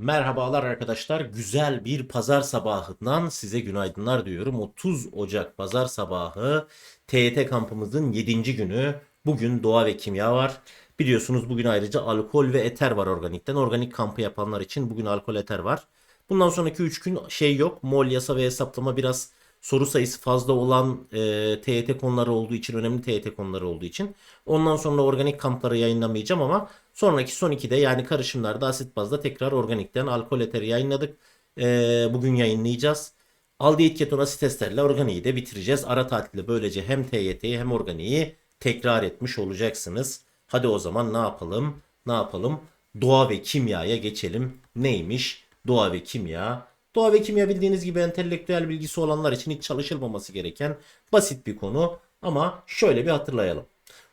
Merhabalar arkadaşlar. Güzel bir pazar sabahından size günaydınlar diyorum. 30 Ocak pazar sabahı TYT kampımızın 7. günü. Bugün doğa ve kimya var. Biliyorsunuz bugün ayrıca alkol ve eter var organikten. Organik kampı yapanlar için bugün alkol eter var. Bundan sonraki 3 gün şey yok. Mol yasa ve hesaplama biraz soru sayısı fazla olan e, TYT konuları olduğu için, önemli TYT konuları olduğu için. Ondan sonra organik kampları yayınlamayacağım ama sonraki son 2'de yani karışımlarda asit bazda tekrar organikten alkol eteri yayınladık. E, bugün yayınlayacağız. Aldehit keton asit esterle organiği de bitireceğiz. Ara tatilde böylece hem TYT'yi hem organiği tekrar etmiş olacaksınız. Hadi o zaman ne yapalım? Ne yapalım? Doğa ve kimyaya geçelim. Neymiş? Doğa ve kimya. Doğa ve kimya bildiğiniz gibi entelektüel bilgisi olanlar için hiç çalışılmaması gereken basit bir konu. Ama şöyle bir hatırlayalım.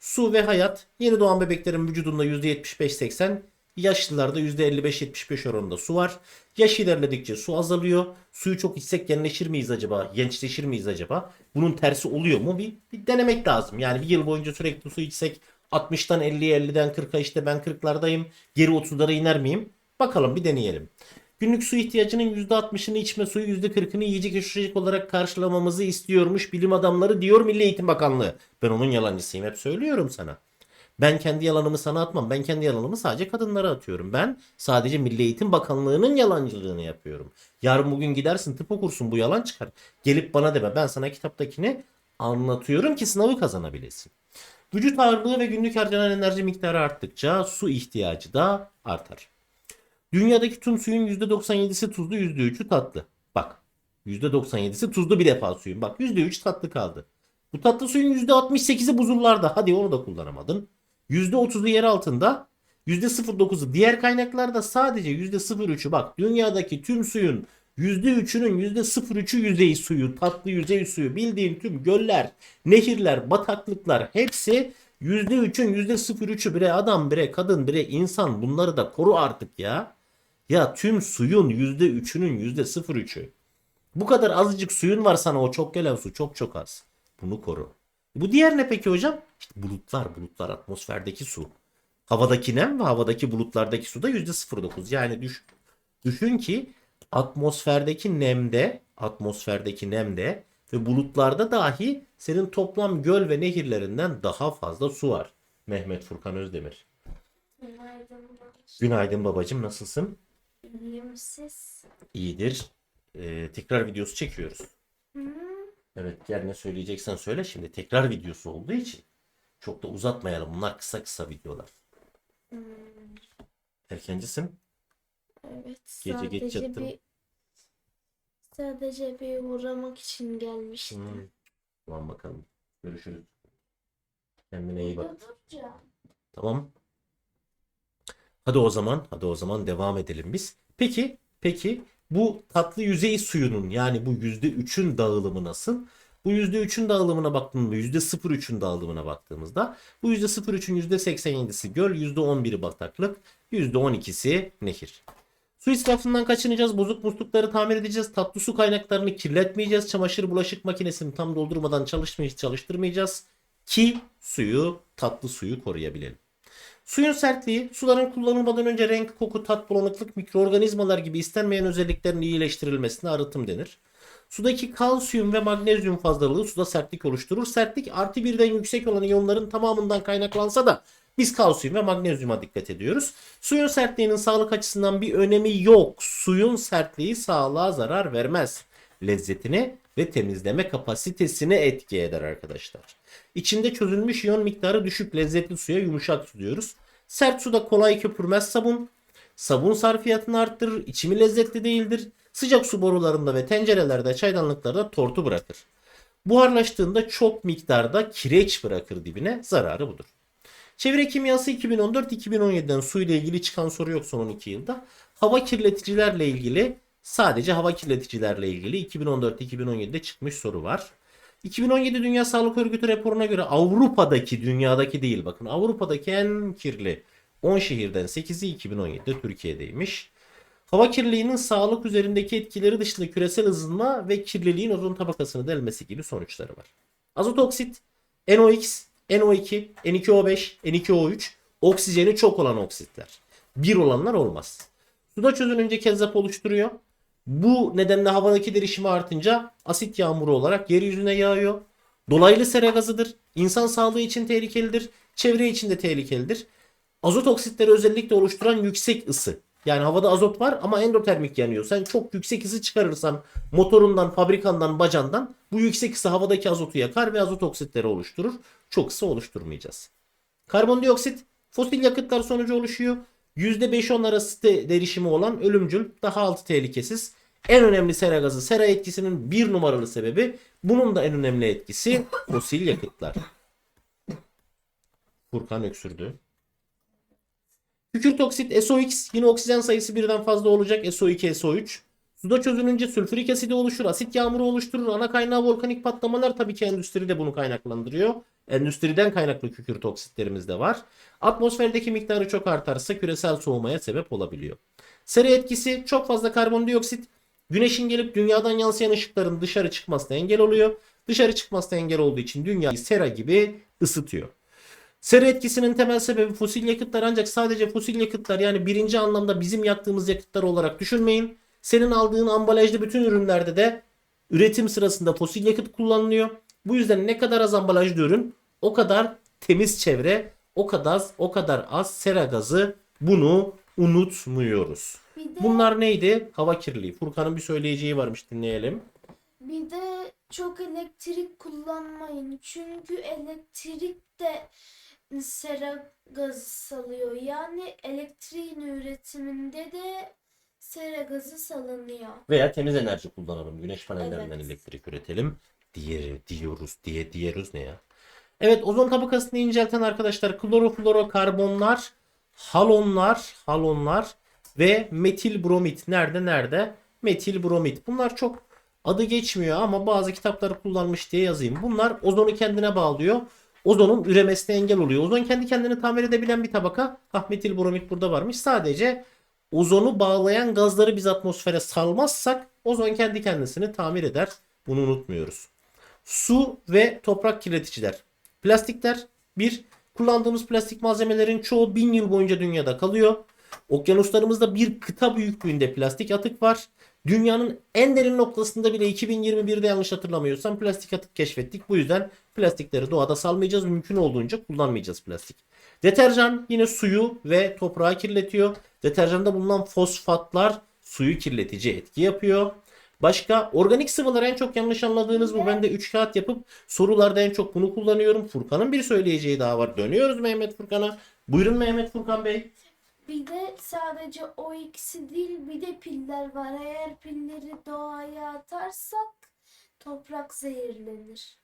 Su ve hayat yeni doğan bebeklerin vücudunda %75-80, yaşlılarda %55-75 oranında su var. Yaş ilerledikçe su azalıyor. Suyu çok içsek genleşir miyiz acaba? Gençleşir miyiz acaba? Bunun tersi oluyor mu? Bir, bir denemek lazım. Yani bir yıl boyunca sürekli su içsek 60'tan 50'ye 50'den 40'a işte ben 40'lardayım. Geri 30'lara iner miyim? Bakalım bir deneyelim. Günlük su ihtiyacının %60'ını içme suyu %40'ını yiyecek içecek olarak karşılamamızı istiyormuş bilim adamları diyor Milli Eğitim Bakanlığı. Ben onun yalancısıyım hep söylüyorum sana. Ben kendi yalanımı sana atmam. Ben kendi yalanımı sadece kadınlara atıyorum. Ben sadece Milli Eğitim Bakanlığı'nın yalancılığını yapıyorum. Yarın bugün gidersin tıp okursun bu yalan çıkar. Gelip bana deme. Ben sana kitaptakini anlatıyorum ki sınavı kazanabilesin. Vücut ağırlığı ve günlük harcanan enerji miktarı arttıkça su ihtiyacı da artar. Dünyadaki tüm suyun %97'si tuzlu, %3'ü tatlı. Bak, %97'si tuzlu bir defa suyun. Bak %3 tatlı kaldı. Bu tatlı suyun %68'i buzullarda. Hadi onu da kullanamadın. %30'u yer altında. %09'u diğer kaynaklarda sadece %03'ü bak dünyadaki tüm suyun %3'ünün %03'ü yüzey suyu, tatlı yüzey suyu, bildiğin tüm göller, nehirler, bataklıklar hepsi %3'ün %03'ü bire adam bire kadın bire insan bunları da koru artık ya. Ya tüm suyun %3'ünün %03'ü. Bu kadar azıcık suyun var sana o çok gelen su çok çok az. Bunu koru. Bu diğer ne peki hocam? İşte bulutlar, bulutlar atmosferdeki su. Havadaki nem ve havadaki bulutlardaki su da %09. Yani düş, düşün ki atmosferdeki nemde, atmosferdeki nemde ve bulutlarda dahi senin toplam göl ve nehirlerinden daha fazla su var. Mehmet Furkan Özdemir. Günaydın. Günaydın babacım nasılsın? İyiyim siz. İyidir. Ee, tekrar videosu çekiyoruz. Hı? Evet gel ne söyleyeceksen söyle şimdi. Tekrar videosu olduğu için çok da uzatmayalım. Bunlar kısa kısa videolar. Hmm, Erkencisin. Evet. Gece sadece geç yattım. bir sadece bir uğramak için gelmiştim. Hmm. Tamam bakalım. Görüşürüz. Kendine iyi bak. Tamam. Hadi o zaman, hadi o zaman devam edelim biz. Peki, peki bu tatlı yüzey suyunun yani bu %3'ün dağılımı nasıl? Bu %3'ün dağılımına baktığımızda %03'ün dağılımına baktığımızda bu %03'ün %87'si göl, %11'i bataklık, %12'si nehir. Su israfından kaçınacağız, bozuk muslukları tamir edeceğiz, tatlı su kaynaklarını kirletmeyeceğiz, çamaşır bulaşık makinesini tam doldurmadan çalışmayacağız, çalıştırmayacağız ki suyu, tatlı suyu koruyabilelim. Suyun sertliği, suların kullanılmadan önce renk, koku, tat, bulanıklık, mikroorganizmalar gibi istenmeyen özelliklerin iyileştirilmesine arıtım denir. Sudaki kalsiyum ve magnezyum fazlalığı suda sertlik oluşturur. Sertlik artı birden yüksek olan iyonların tamamından kaynaklansa da biz kalsiyum ve magnezyuma dikkat ediyoruz. Suyun sertliğinin sağlık açısından bir önemi yok. Suyun sertliği sağlığa zarar vermez. Lezzetini ve temizleme kapasitesini etki eder arkadaşlar. İçinde çözülmüş iyon miktarı düşük lezzetli suya yumuşak su diyoruz. Sert suda kolay köpürmez sabun. Sabun sarfiyatını arttırır. içimi lezzetli değildir. Sıcak su borularında ve tencerelerde, çaydanlıklarda tortu bırakır. Buharlaştığında çok miktarda kireç bırakır dibine. Zararı budur. Çevre kimyası 2014-2017'den su ile ilgili çıkan soru yok son 12 yılda. Hava kirleticilerle ilgili sadece hava kirleticilerle ilgili 2014-2017'de çıkmış soru var. 2017 Dünya Sağlık Örgütü raporuna göre Avrupa'daki, dünyadaki değil bakın Avrupa'daki en kirli 10 şehirden 8'i 2017'de Türkiye'deymiş. Hava kirliliğinin sağlık üzerindeki etkileri dışında küresel ısınma ve kirliliğin ozon tabakasını delmesi gibi sonuçları var. Azot oksit, NOx, NO2, N2O5, N2O3 oksijeni çok olan oksitler. Bir olanlar olmaz. Suda çözülünce kezzap oluşturuyor. Bu nedenle havadaki derişimi artınca asit yağmuru olarak yeryüzüne yağıyor. Dolaylı sera gazıdır. İnsan sağlığı için tehlikelidir. Çevre için de tehlikelidir. Azot oksitleri özellikle oluşturan yüksek ısı. Yani havada azot var ama endotermik yanıyor. Sen çok yüksek ısı çıkarırsan motorundan, fabrikandan, bacandan bu yüksek ısı havadaki azotu yakar ve azot oksitleri oluşturur. Çok ısı oluşturmayacağız. Karbondioksit fosil yakıtlar sonucu oluşuyor. %5-10 arası de- derişimi olan ölümcül, daha altı tehlikesiz. En önemli sera gazı, sera etkisinin bir numaralı sebebi bunun da en önemli etkisi fosil yakıtlar. Furkan öksürdü. Kükürt oksit SO2 yine oksijen sayısı birden fazla olacak SO2 SO3. Suda çözülünce sülfürik asidi oluşur, asit yağmuru oluşturur. Ana kaynağı volkanik patlamalar tabii ki endüstri de bunu kaynaklandırıyor. Endüstriden kaynaklı kükürt oksitlerimiz de var. Atmosferdeki miktarı çok artarsa küresel soğumaya sebep olabiliyor. Sera etkisi çok fazla karbondioksit güneşin gelip dünyadan yansıyan ışıkların dışarı çıkmasına engel oluyor. Dışarı çıkmasına engel olduğu için dünyayı sera gibi ısıtıyor. Sera etkisinin temel sebebi fosil yakıtlar ancak sadece fosil yakıtlar yani birinci anlamda bizim yaktığımız yakıtlar olarak düşünmeyin. Senin aldığın ambalajlı bütün ürünlerde de üretim sırasında fosil yakıt kullanılıyor. Bu yüzden ne kadar az ambalajlı ürün o kadar temiz çevre, o kadar o kadar az sera gazı bunu unutmuyoruz. De, Bunlar neydi? Hava kirliliği. Furkan'ın bir söyleyeceği varmış dinleyelim. bir de çok elektrik kullanmayın. Çünkü elektrik de sera gazı salıyor. Yani elektriğin üretiminde de sera gazı salınıyor. Veya temiz enerji kullanalım. Güneş panellerinden Evet. elektrik üretelim. Diye, diyoruz. Diye diyoruz ne ya? Evet ozon tabakasını incelten arkadaşlar kloroflorokarbonlar, halonlar, halonlar ve metil bromit. Nerede nerede? Metil bromit. Bunlar çok adı geçmiyor ama bazı kitapları kullanmış diye yazayım. Bunlar ozonu kendine bağlıyor. Ozonun üremesine engel oluyor. Ozon kendi kendini tamir edebilen bir tabaka. Ah metil bromit burada varmış. Sadece ozonu bağlayan gazları biz atmosfere salmazsak ozon kendi kendisini tamir eder. Bunu unutmuyoruz. Su ve toprak kirleticiler. Plastikler bir kullandığımız plastik malzemelerin çoğu bin yıl boyunca dünyada kalıyor. Okyanuslarımızda bir kıta büyüklüğünde plastik atık var. Dünyanın en derin noktasında bile 2021'de yanlış hatırlamıyorsam plastik atık keşfettik. Bu yüzden plastikleri doğada salmayacağız. Mümkün olduğunca kullanmayacağız plastik. Deterjan yine suyu ve toprağı kirletiyor. Deterjanda bulunan fosfatlar suyu kirletici etki yapıyor. Başka organik sıvılar en çok yanlış anladığınız bu. Ben de 3 kağıt yapıp sorularda en çok bunu kullanıyorum. Furkan'ın bir söyleyeceği daha var. Dönüyoruz Mehmet Furkan'a. Buyurun Mehmet Furkan Bey. Bir de sadece o ikisi değil bir de piller var. Eğer pilleri doğaya atarsak toprak zehirlenir.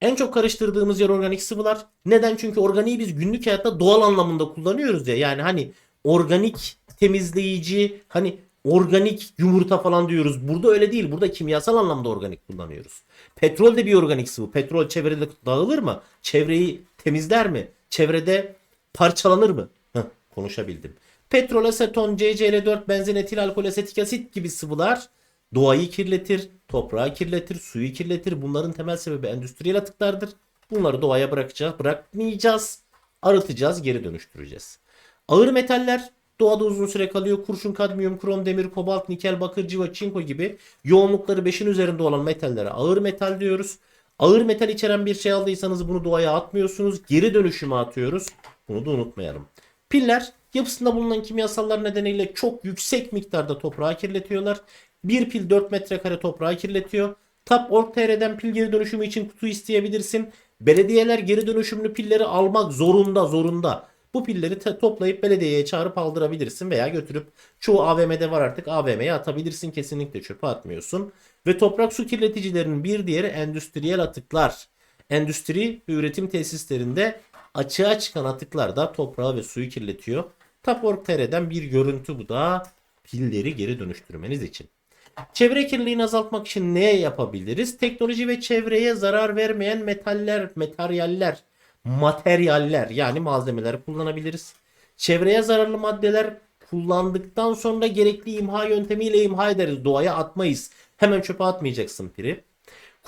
En çok karıştırdığımız yer organik sıvılar. Neden? Çünkü organiği biz günlük hayatta doğal anlamında kullanıyoruz ya. Yani hani organik temizleyici, hani organik yumurta falan diyoruz. Burada öyle değil. Burada kimyasal anlamda organik kullanıyoruz. Petrol de bir organik sıvı. Petrol çevrede dağılır mı? Çevreyi temizler mi? Çevrede parçalanır mı? Heh, konuşabildim. Petrol, aseton, CCl4, benzin, etil alkol, asetik asit gibi sıvılar doğayı kirletir, toprağı kirletir, suyu kirletir. Bunların temel sebebi endüstriyel atıklardır. Bunları doğaya bırakacağız, bırakmayacağız. Arıtacağız, geri dönüştüreceğiz. Ağır metaller doğada uzun süre kalıyor. Kurşun, kadmiyum, krom, demir, kobalt, nikel, bakır, civa, çinko gibi yoğunlukları 5'in üzerinde olan metallere ağır metal diyoruz. Ağır metal içeren bir şey aldıysanız bunu doğaya atmıyorsunuz. Geri dönüşüme atıyoruz. Bunu da unutmayalım. Piller yapısında bulunan kimyasallar nedeniyle çok yüksek miktarda toprağı kirletiyorlar. Bir pil 4 metrekare toprağı kirletiyor. Tap.org.tr'den pil geri dönüşümü için kutu isteyebilirsin. Belediyeler geri dönüşümlü pilleri almak zorunda zorunda. Bu pilleri toplayıp belediyeye çağırıp aldırabilirsin veya götürüp çoğu AVM'de var artık AVM'ye atabilirsin kesinlikle çöpe atmıyorsun. Ve toprak su kirleticilerinin bir diğeri endüstriyel atıklar. Endüstri ve üretim tesislerinde açığa çıkan atıklar da toprağı ve suyu kirletiyor. Tap.org.tr'den bir görüntü bu da pilleri geri dönüştürmeniz için. Çevre kirliliğini azaltmak için ne yapabiliriz? Teknoloji ve çevreye zarar vermeyen metaller, materyaller, materyaller yani malzemeleri kullanabiliriz. Çevreye zararlı maddeler kullandıktan sonra gerekli imha yöntemiyle imha ederiz. Doğaya atmayız. Hemen çöpe atmayacaksın piri.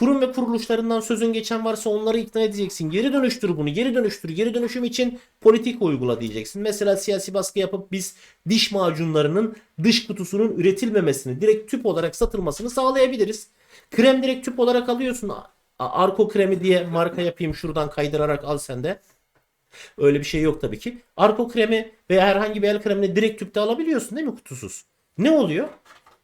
Kurum ve kuruluşlarından sözün geçen varsa onları ikna edeceksin. Geri dönüştür bunu, geri dönüştür. Geri dönüşüm için politik uygula diyeceksin. Mesela siyasi baskı yapıp biz diş macunlarının dış kutusunun üretilmemesini, direkt tüp olarak satılmasını sağlayabiliriz. Krem direkt tüp olarak alıyorsun. Arko kremi diye marka yapayım şuradan kaydırarak al sen de. Öyle bir şey yok tabii ki. Arko kremi veya herhangi bir el kremini direkt tüpte alabiliyorsun değil mi kutusuz? Ne oluyor?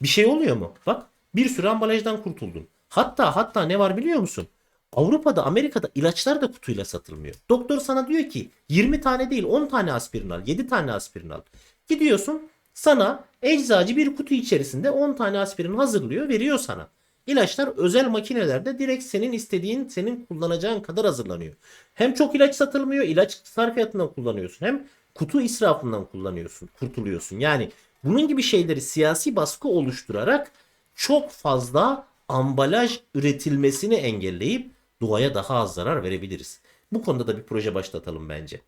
Bir şey oluyor mu? Bak bir sürü ambalajdan kurtuldun. Hatta hatta ne var biliyor musun? Avrupa'da Amerika'da ilaçlar da kutuyla satılmıyor. Doktor sana diyor ki 20 tane değil 10 tane aspirin al 7 tane aspirin al. Gidiyorsun sana eczacı bir kutu içerisinde 10 tane aspirin hazırlıyor veriyor sana. İlaçlar özel makinelerde direkt senin istediğin, senin kullanacağın kadar hazırlanıyor. Hem çok ilaç satılmıyor, ilaç sarfiyatından kullanıyorsun. Hem kutu israfından kullanıyorsun, kurtuluyorsun. Yani bunun gibi şeyleri siyasi baskı oluşturarak çok fazla ambalaj üretilmesini engelleyip doğaya daha az zarar verebiliriz. Bu konuda da bir proje başlatalım bence.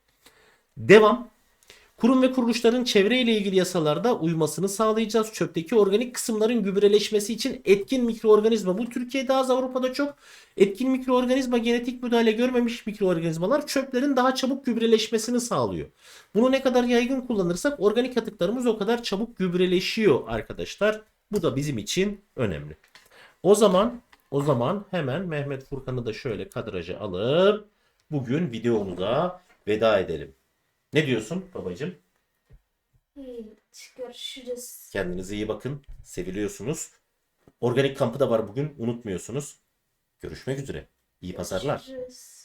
Devam. Kurum ve kuruluşların çevreyle ilgili yasalarda uymasını sağlayacağız. Çöpteki organik kısımların gübreleşmesi için etkin mikroorganizma. Bu Türkiye'de az Avrupa'da çok. Etkin mikroorganizma genetik müdahale görmemiş mikroorganizmalar çöplerin daha çabuk gübreleşmesini sağlıyor. Bunu ne kadar yaygın kullanırsak organik atıklarımız o kadar çabuk gübreleşiyor arkadaşlar. Bu da bizim için önemli. O zaman o zaman hemen Mehmet Furkan'ı da şöyle kadraja alıp bugün videomuza veda edelim. Ne diyorsun babacığım? Hiç görüşürüz. Kendinize iyi bakın. Seviliyorsunuz. Organik kampı da var bugün. Unutmuyorsunuz. Görüşmek üzere. İyi pazarlar. Görüşürüz.